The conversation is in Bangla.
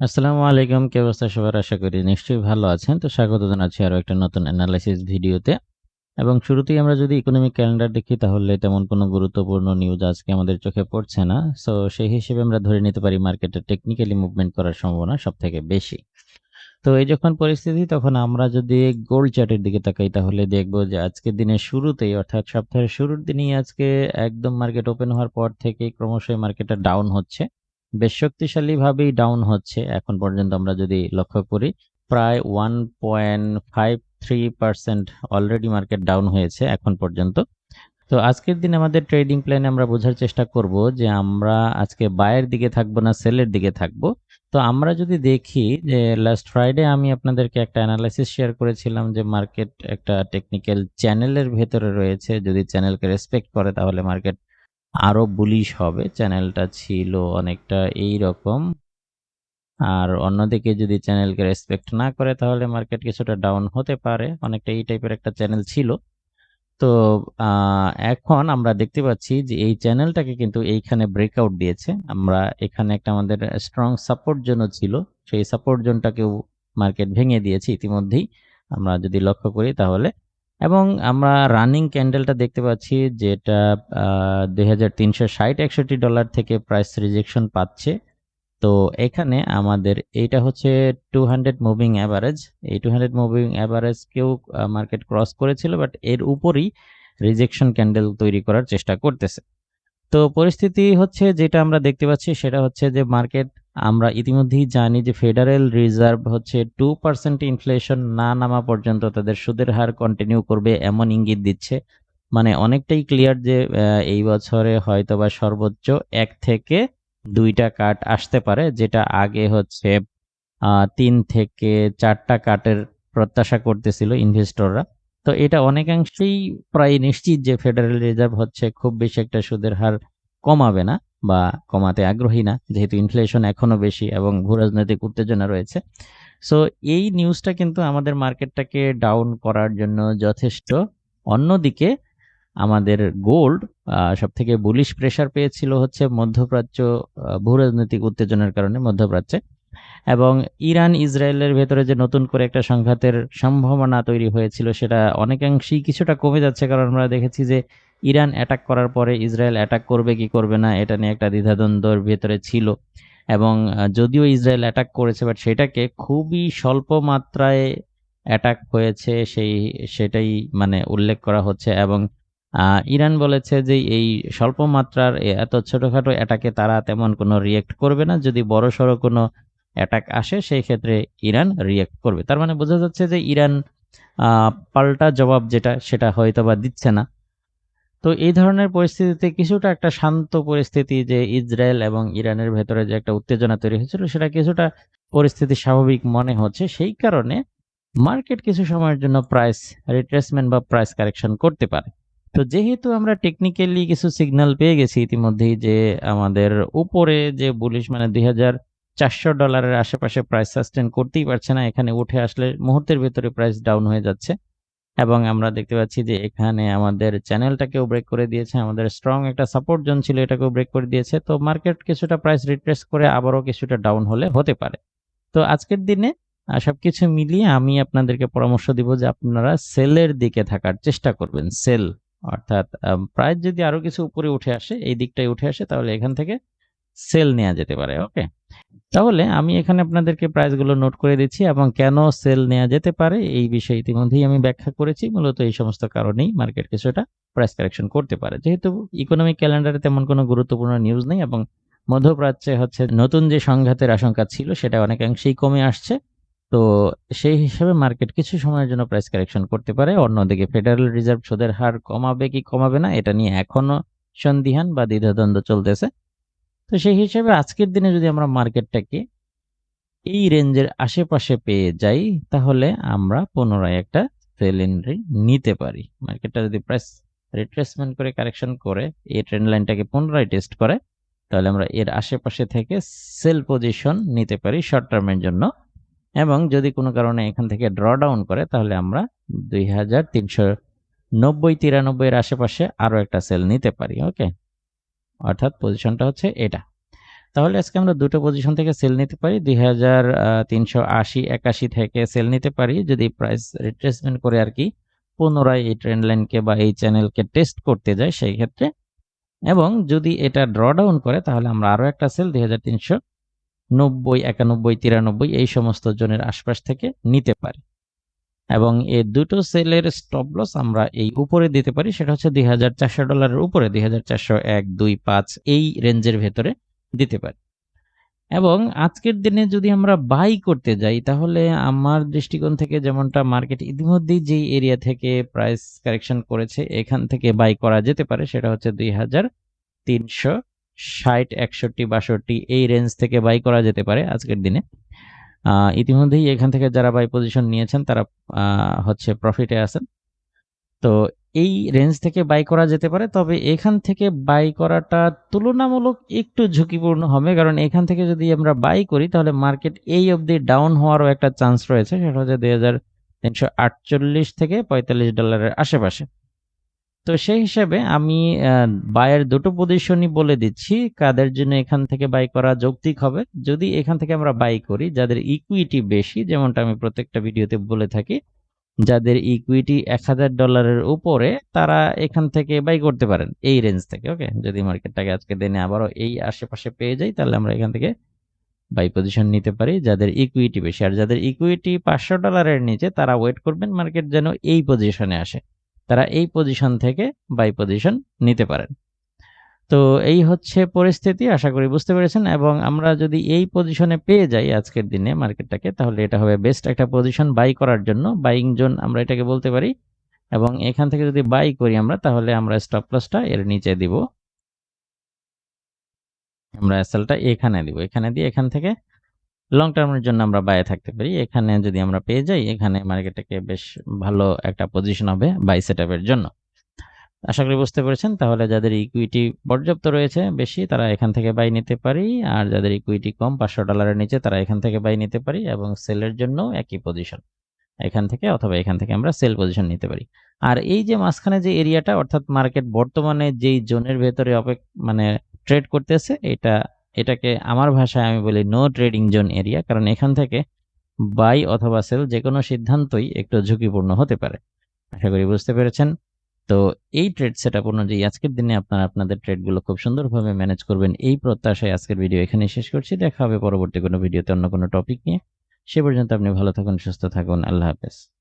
আসসালামু আলাইকুম, কে অবস্থা সবার? আশা করি নিশ্চয়ই ভালো আছেন। তো স্বাগত জানাচ্ছি আরও একটা নতুন অ্যানালাইসিস ভিডিওতে। এবং শুরুতেই আমরা যদি ইকোনমিক ক্যালেন্ডার দেখি, তাহলে তেমন কোনো গুরুত্বপূর্ণ নিউজ আজকে আমাদের চোখে পড়ছে না। সো সেই হিসেবে আমরা ধরে নিতে পারি মার্কেটে টেকনিক্যালি মুভমেন্ট করার সম্ভাবনা সব থেকে বেশি। তো এই যখন পরিস্থিতি, তখন আমরা যদি গোল্ড চার্টের দিকে তাকাই, তাহলে দেখব যে আজকের দিনের শুরুতেই, অর্থাৎ সপ্তাহের শুরুর দিনই আজকে একদম মার্কেট ওপেন হওয়ার পর থেকে ক্রমশ মার্কেটটা ডাউন হচ্ছে। বেশ শক্তিশালীভাবেই ডাউন হচ্ছে এখন পর্যন্ত আমরা যদি লক্ষ্য করি, প্রায় one point five three percent already market down হয়েছে এখন পর্যন্ত। তো আজকের দিন আমাদের ট্রেডিং প্ল্যানে আমরা বোঝার চেষ্টা করব যে আমরা আজকে বায়ের দিকে থাকব না সেলের দিকে থাকব। তো আমরা যদি দেখি যে লাস্ট ফ্রাইডে আমি আপনাদেরকে একটা অ্যানালাইসিস শেয়ার করেছিলাম যে মার্কেট একটা টেকনিক্যাল চ্যানেলের ভেতরে রয়েছে, যদি চ্যানেলকে রেসপেক্ট করে তাহলে মার্কেট আরও বুলিশ হবে চ্যানেলটা ছিল অনেকটা এই রকম আর অন্যদিকে যদি চ্যানেলকে রেসপেক্ট না করে, তাহলে মার্কেট কিছুটা ডাউন হতে পারে। অনেকটা এই টাইপের একটা চ্যানেল ছিল। তো এখন আমরা দেখতে পাচ্ছি যে এই চ্যানেলটাকে কিন্তু এইখানে ব্রেকআউট দিয়েছে। আমরা এখানে একটা আমাদের স্ট্রং সাপোর্ট জোন ছিল। সেই সাপোর্ট জোনটাকেও মার্কেট ভেঙে দিয়েছে ইতিমধ্যেই। আমরা যদি লক্ষ্য করি তাহলে এবং আমরা রানিং ক্যান্ডেলটা দেখতে পাচ্ছি যেটা দুই হাজার তিনশো ষাট একষট্টি ডলার থেকে প্রাইস রিজেকশন পাচ্ছে। তো এখানে আমাদের এইটা হচ্ছে টু হান্ড্রেড মুভিং অ্যাভারেজ এই টু হান্ড্রেড মুভিং অ্যাভারেজকেও মার্কেট ক্রস করেছিল বাট এর উপরই রিজেকশন ক্যান্ডেল তৈরি করার চেষ্টা করতেছে। তো পরিস্থিতি হচ্ছে যেটা আমরা দেখতে পাচ্ছি, সেটা হচ্ছে যে মার্কেট আমরা ইতিমধ্যেই জানি যে ফেডারেল রিজার্ভ হচ্ছে টু পার্সেন্ট ইনফ্লেশন না নামা পর্যন্ত তাদের সুদের হার কন্টিনিউ করবে এমন ইঙ্গিত দিচ্ছে। মানে অনেকটাই ক্লিয়ার যে এই বছরে হয়তো বা সর্বোচ্চ এক থেকে দুইটা কাট আসতে পারে, যেটা আগে হচ্ছে তিন থেকে চারটা কাটের প্রত্যাশা করতেছিল ইনভেস্টররা তো এটা অনেকাংশেই প্রায় নিশ্চিত যে ফেডারেল রিজার্ভ হচ্ছে খুব বেশি একটা সুদের হার কমাবে না। বা কমাতে আগ্রহী না, যেহেতু ইনফ্লেশন এখনও বেশি এবং ভূরাজনৈতিক উত্তেজনা রয়েছে। সো এই নিউজটা কিন্তু আমাদের মার্কেটটাকে ডাউন করার জন্য যথেষ্ট। অন্যদিকে, আমাদের গোল্ড সব থেকে বুলিশ প্রেশার পেয়েছিল হচ্ছে মধ্যপ্রাচ্য ভূরাজনৈতিক উত্তেজনার কারণে মধ্যপ্রাচ্যে। এবং ইরান, ইসরায়েলের ভেতরে যে নতুন করে একটা সংঘাতের সম্ভাবনা তৈরি হয়েছিল, সেটা অনেকাংশেই কিছুটা কমে যাচ্ছে। কারণ আমরা দেখেছি যে ইরান অ্যাটাক করার পরে ইসরায়েল অ্যাটাক করবে কি করবে না, এটা নিয়ে একটা দ্বিধাদ্বন্দ্বর ভেতরে ছিল। এবং যদিও ইসরায়েল অ্যাটাক করেছে বাট সেটাকে খুবই স্বল্প মাত্রায় অ্যাটাক হয়েছে, সেই, সেটাই মানে উল্লেখ করা হচ্ছে। এবং ইরান বলেছে যে এই স্বল্প মাত্রার এত ছোটোখাটো অ্যাটাকে তারা তেমন কোনো রিয়েক্ট করবে না। যদি বড় সড়ো কোনো অ্যাটাক আসে, সেই ক্ষেত্রে ইরান রিয়েক্ট করবে। তার মানে বোঝা যাচ্ছে যে ইরান পাল্টা জবাব যেটা, সেটা হয়তো বা দিচ্ছে না। তো এই ধরনের পরিস্থিতিতে কিছুটা একটা শান্ত পরিস্থিতি যে ইসরায়েল এবং ইরানের ভেতরে যে একটা উত্তেজনা তৈরি হয়েছিল, সেটা কিছুটা পরিস্থিতি স্বাভাবিক মনে হচ্ছে। সেই কারণে মার্কেট কিছু সময়ের জন্য প্রাইস রিট্রেসমেন্ট বা প্রাইস কারেকশন করতে পারে। তো যেহেতু আমরা টেকনিক্যালি কিছু সিগন্যাল পেয়ে গেছি ইতিমধ্যেই যে আমাদের উপরে যে বুলিশ মানে দুই হাজার চারশো ডলারের আশেপাশে প্রাইস সাস্টেন করতেই পারছে না। এখানে উঠে আসলে মুহূর্তের ভেতরে প্রাইস ডাউন হয়ে যাচ্ছে। এবং আমরা দেখতে পাচ্ছি যে এখানে আমাদের চ্যানেলটাকেও ব্রেক করে দিয়েছে। আমাদের স্ট্রং একটা সাপোর্ট জোন ছিল, এটাকেও ব্রেক করে দিয়েছে। তো মার্কেট কিছুটা প্রাইস রিট্রেস করে আবারও কিছুটা ডাউন হলে হতে পারে। তো আজকের দিনে সবকিছু মিলিয়ে আমি আপনাদেরকে পরামর্শ দিব যে আপনারা সেলের দিকে থাকার চেষ্টা করবেন। সেল অর্থাৎ প্রাইস যদি আরও কিছু উপরে উঠে আসে, এই দিকটায় উঠে আসে, তাহলে এখান থেকে সেল নেওয়া যেতে পারে, ওকে? তাহলে আমি এখানে আপনাদেরকে প্রাইসগুলো নোট করে দিচ্ছি এবং কেন সেল নেওয়া যেতে পারে এই বিষয়ে ইতিমধ্যেই আমি ব্যাখ্যা করেছি। মূলত এই সমস্ত কারণেই মার্কেট কিছুটা প্রাইস কারেকশন করতে পারে। যেহেতু ইকোনমিক ক্যালেন্ডারে তেমন কোনো গুরুত্বপূর্ণ নিউজ নেই এবং মধ্যপ্রাচ্যে হচ্ছে নতুন যে সংঘাতের আশঙ্কা ছিল সেটা অনেকাংশেই কমে আসছে। তো সেই হিসাবে মার্কেট কিছু সময়ের জন্য প্রাইস কারেকশন করতে পারে। অন্যদিকে ফেডারেল রিজার্ভ সুদের হার কমাবে কি কমাবে না, এটা নিয়ে এখনও সন্দিহান বা দ্বিধাদ্বন্দ্ব চলতেছে। তো সেই হিসেবে আজকের দিনে যদি আমরা মার্কেটটাকে এই রেঞ্জের আশেপাশে পেয়ে যাই, তাহলে আমরা পুনরায় একটা সেল এন্ট্রি নিতে পারি। মার্কেটটা যদি প্রাইস রিট্রেসমেন্ট করে, কারেকশন করে, এই ট্রেন্ড লাইনটাকে পুনরায় টেস্ট করে, তাহলে আমরা এর আশেপাশে থেকে সেল পজিশন নিতে পারি শর্ট টার্মের জন্য। এবং যদি কোনো কারণে এখান থেকে ড্র ডাউন করে, তাহলে আমরা দুই হাজার তিনশো নব্বই তিরানব্বইয়ের আশেপাশে আরও একটা সেল নিতে পারি, ওকে? অর্থাৎ পজিশনটা হচ্ছে এটা। তাহলে আজকে আমরা দুটো পজিশন থেকে সেল নিতে পারি। দুই হাজার তিনশো আশি, একাশি থেকে সেল নিতে পারি। যদি প্রাইস রিট্রেসমেন্ট করে আর কি পুনরায় এই ট্রেন্ড লাইনকে বা এই চ্যানেলকে টেস্ট করতে যায় সেই ক্ষেত্রে। এবং যদি এটা ড্র ডাউন করে, তাহলে আমরা আরও একটা সেল দুই হাজার তিনশো নব্বই, একানব্বই, তিরানব্বই এই সমস্ত জনের আশপাশ থেকে নিতে পারি। এবং এই দুটো সেলের স্টপ লস আমরা এই উপরে দিতে পারি, সেটা হচ্ছে দুই হাজার চারশো ডলারের উপরে, দুই এক, দুই পাঁচ এই রেঞ্জের ভেতরে দিতে পারি। এবং আজকের দিনে যদি আমরা বাই করতে যাই, তাহলে আমার দৃষ্টিকোণ থেকে যেমনটা মার্কেট ইতিমধ্যেই যেই এরিয়া থেকে প্রাইস কারেকশন করেছে, এখান থেকে বাই করা যেতে পারে, সেটা হচ্ছে দুই হাজার তিনশো ষাট, একষট্টি, বাষট্টি, এই রেঞ্জ থেকে বাই করা যেতে পারে আজকের দিনে। ইতিমধ্যেই এখান থেকে যারা বাই পজিশন নিয়েছেন, তারা হচ্ছে প্রফিটে আছেন। তো এই রেঞ্জ থেকে বাই করা যেতে পারে, তবে এখান থেকে বাই করাটা তুলনামূলক একটু ঝুঁকিপূর্ণ হবে, কারণ এখান থেকে যদি আমরা বাই করি, তাহলে মার্কেট এই অবধি ডাউন হওয়ারও একটা চান্স রয়েছে, সেটা হচ্ছে দুই হাজার তিনশো আটচল্লিশ থেকে পঁয়তাল্লিশ ডলারের আশেপাশে। তো সেই হিসাবে আমি বায়ের দুটো পজিশনই বলে দিচ্ছি। কাদের জন্য এখান থেকে বাই করা যৌক্তিক হবে? যদি এখান থেকে আমরা বাই করি, যাদের ইকুইটি বেশি, যেমনটা আমি প্রত্যেকটা ভিডিওতে বলে থাকি, যাদের ইকুইটি এক হাজার ডলারের উপরে, তারা এখান থেকে বাই করতে পারেন। এই রেঞ্জ থেকে ওকে যদি মার্কেটটাকে আজকে দিনে আবারও এই আশেপাশে পেয়ে যাই, তাহলে আমরা এখান থেকে বাই পজিশন নিতে পারি, যাদের ইকুইটি বেশি। আর যাদের ইকুইটি পাঁচশো ডলারের নিচে, তারা ওয়েট করবেন মার্কেট যেন এই পজিশনে আসে। তারা এই পজিশন থেকে বাই পজিশন নিতে পারেন। তো এই হচ্ছে পরিস্থিতি, আশা করি বুঝতে পেরেছেন। এবং আমরা যদি এই পজিশনে পেয়ে যাই আজকের দিনে মার্কেটটাকে, তাহলে এটা হবে বেস্ট একটা পজিশন বাই করার জন্য। বাইং জোন আমরা এটাকে বলতে পারি। এবং এখান থেকে যদি বাই করি আমরা, তাহলে আমরা স্টপ লসটা এর নিচে দিব। আমরা এসএলটা এখানে দিব। এখানে দিয়ে এখান থেকে লং টার্মের জন্য আমরা বাইরে থাকতে পারি। এখানে যদি আমরা পেয়ে যাই, এখানে মার্কেটটাকে বেশ ভালো একটা পজিশন হবে বাই সেটআপের জন্য। আশা করি বুঝতে পেরেছেন। তাহলে যাদের ইকুইটি পর্যাপ্ত রয়েছে বেশি, তারা এখান থেকে বাই নিতে পারি। আর যাদের ইকুইটি কম, পাঁচশো ডলারের নিচে, তারা এখান থেকে বাই নিতে পারি এবং সেলের জন্য একই পজিশন এখান থেকে অথবা এখান থেকে আমরা সেল পজিশন নিতে পারি। আর এই যে মাঝখানে যে এরিয়াটা অর্থাৎ মার্কেট বর্তমানে যেই জোনের ভেতরে অপেক মানে ট্রেড করতেছে, এটা এটাকে আমার ভাষায় আমি বলি নো ট্রেডিং জোন এরিয়া কারণ এখান থেকে বাই অথবা সেল যে কোনো সিদ্ধান্তই একটু ঝুঁকিপূর্ণ হতে পারে। আশা করি বুঝতে পেরেছেন। তো এই ট্রেড সেট আপ অনুযায়ী আজকের দিনে আপনারা আপনাদের ট্রেডগুলো খুব সুন্দরভাবে ম্যানেজ করবেন। এই প্রত্যাশায় আজকের ভিডিও এখানে শেষ করছি। দেখা হবে পরবর্তী কোনো ভিডিওতে অন্য কোনো টপিক নিয়ে। সে পর্যন্ত আপনি ভালো থাকুন, সুস্থ থাকুন। আল্লাহ হাফেজ।